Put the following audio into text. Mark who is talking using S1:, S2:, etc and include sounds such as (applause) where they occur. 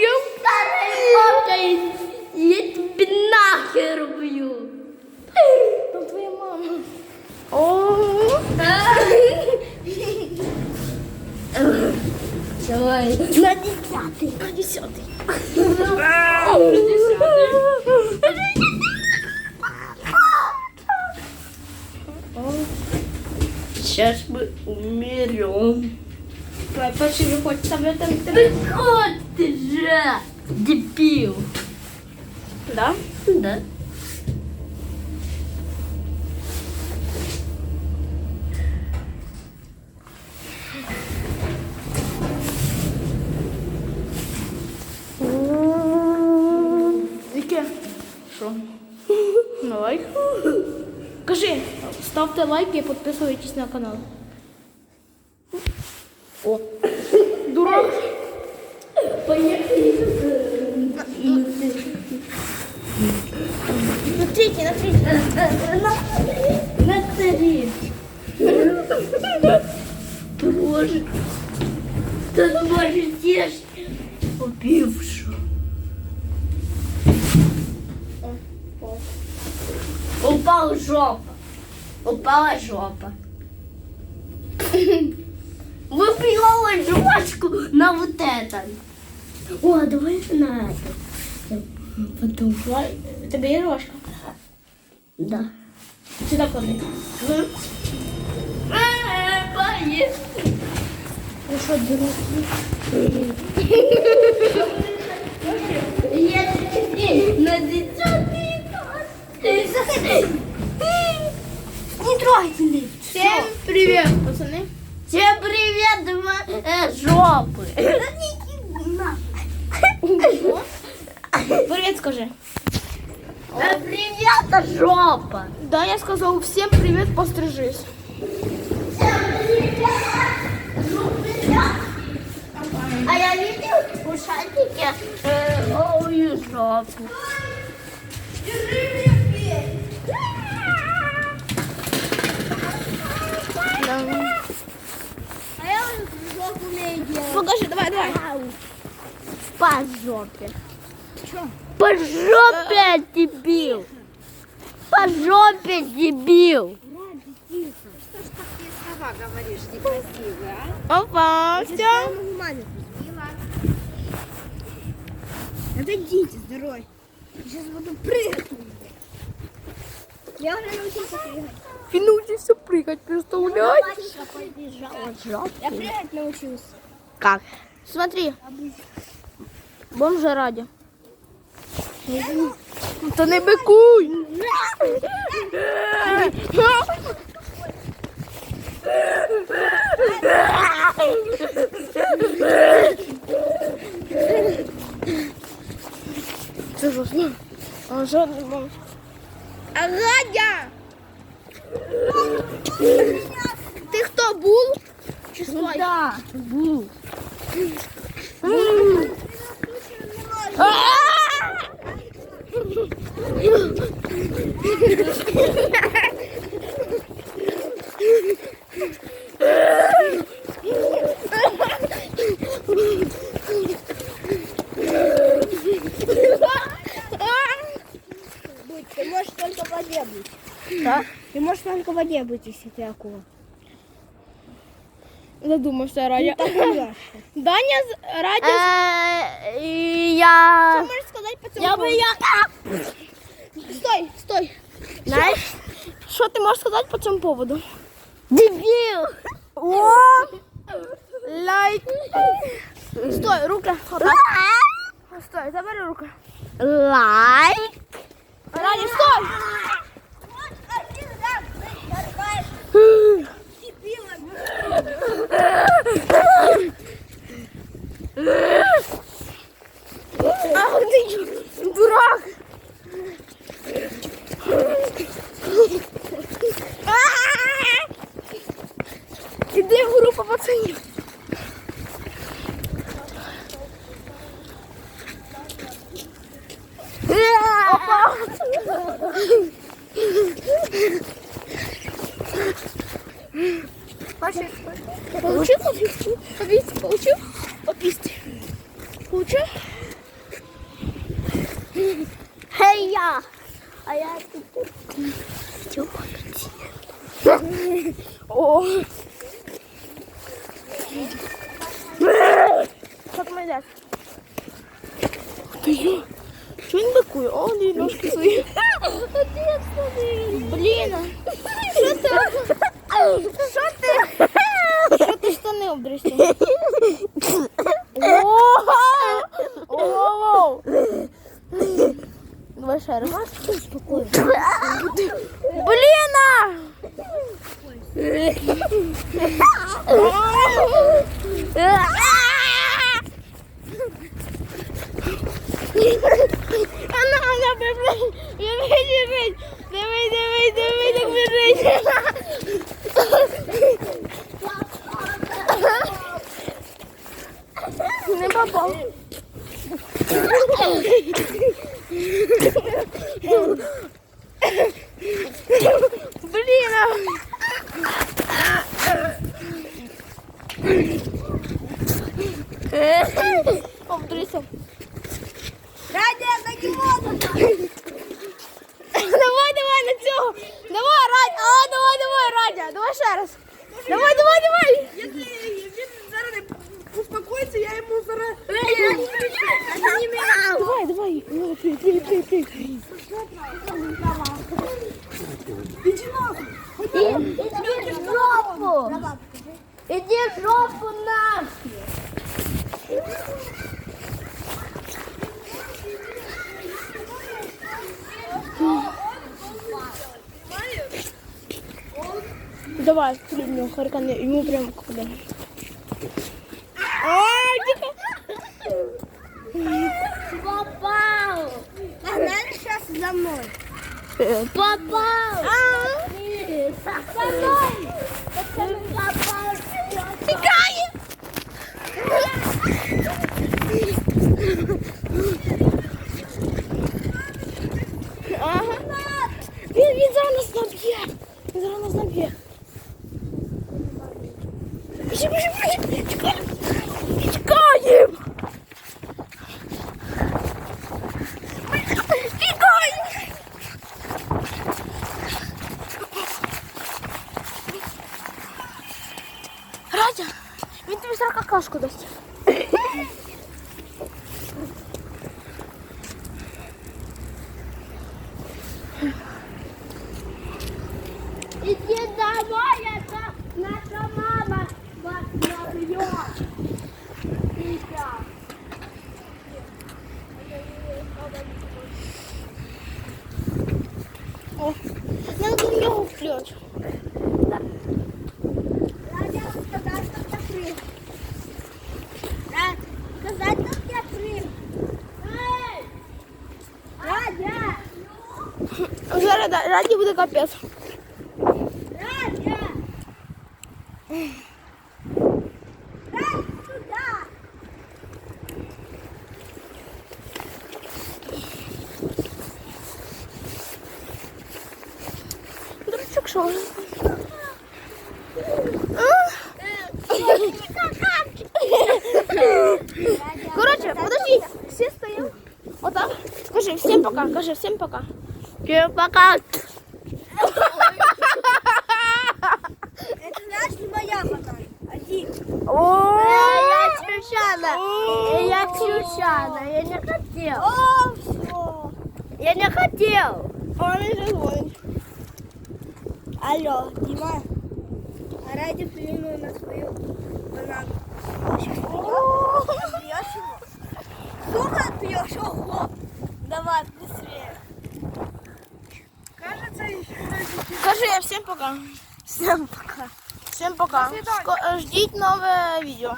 S1: Старий я тобі нахер б'ю.
S2: Там твоя мама.
S1: О. Давай. На десятый.
S2: На десятый.
S1: Сейчас мы умерем.
S2: Давай. Там я там тебе.
S1: Выходь ты же, дебил.
S2: Да?
S1: Да.
S2: Ставте лайки і підписуйтесь на канал.
S1: О.
S2: Дурак.
S1: Поехали.
S2: На третій, на третій.
S1: На три. Боже. Тут може теж убившу. Упала жопа. Упала (laughs) жопа. Выпила жвачку на вот это. О, давай на это. Потом.
S2: Є рожка?
S1: Да.
S2: Сюди клади.
S1: Поехали.
S2: Ну що, дурак? (laughs)
S1: Я на десятый этаж.
S2: Не трогайте мене. Всем привет, пацаны.
S1: Всем привет, ма- э, жопы.
S2: Привет скажи.
S1: Э, Привет, жопа.
S2: Да, я сказал всем привет, пострижись.
S1: А я видел ушатики э, голую жопу. А я жопу умею делать.
S2: Покажи, давай, давай.
S1: По жопе. По жопе, дебил. По жопе, дебил.
S3: слова говоришь некрасивые, а?
S2: Опа, все.
S3: Отойдите, здоровый. Сейчас буду прыгать. Я уже научился прыгать.
S2: Він научився прыгать, представляешь?
S3: Я прыгать научился.
S2: Как? Смотри. Бомжа раді. Та не бикуй. Це жорстко. А жодний бомж. А Радя! Ти хто був? Чи слой?
S1: Да, бу.
S3: Будь, ты можешь только в воде быть.
S2: Да?
S3: Ты можешь только в воде быть, если ты акула.
S2: Задумався Радя. (laughs) Даня з- Радя.
S1: Э, я...
S3: Можешь сказать по
S1: Я бы я...
S2: Стой, стой.
S1: Знаешь,
S2: Що ти можеш сказати по цьому поводу?
S1: дебил.
S2: О! Лайк. Стой, рука. Отак. Стой, забери руку.
S1: Лайк.
S2: Радя, стой! Ах ти, дурак! Іди в групу пацанів. Опа! (laughs) Получил? Получил? Получил? Получил? Получил?
S3: Хей, я. А я тут.
S2: О. Как ми йдеш? Ти йо? Чого він бикує? О, дві ножки свої. Ah! (laughs) Обдрися.
S3: Радя, на него.
S2: Давай, давай на цього. Давай, Радя. А, давай, давай, Радя. Давай ще раз. Давай, давай, давай.
S3: Если він зараз не успокоїться, я йому зараз...
S2: Давай, блин, харкане, ему прям куда. А, тихо.
S1: Попал.
S3: Погнали сейчас за мной.
S1: Попал. Пацаны. Попал.
S2: Тікає. Ага. Він, він зараз нас наб'є. Він зараз нас наб'є. Біжи, біжи, біжи. Тікаємо. Тікаємо. Тікаємо. Радя, він тобі зараз какашку дасть. Зараз да, Раді буде капець.
S3: Радя! Радя, сюда!
S2: Дурачок, що? Коротше, подожди, всі стоїмо. Отак. Скажи, всім пока, кажи, всім пока.
S1: Всем пока.
S3: Это знаешь, не моя пока. Один.
S2: О,
S1: Я Ксюшана. Я Ксюшана. Я не хотел.
S3: О, все.
S1: Я не хотел.
S2: Он дзвонить.
S3: Алло,
S2: всім пока.
S3: всем пока.
S2: Всім пока. Ско- Ждіть нове відео.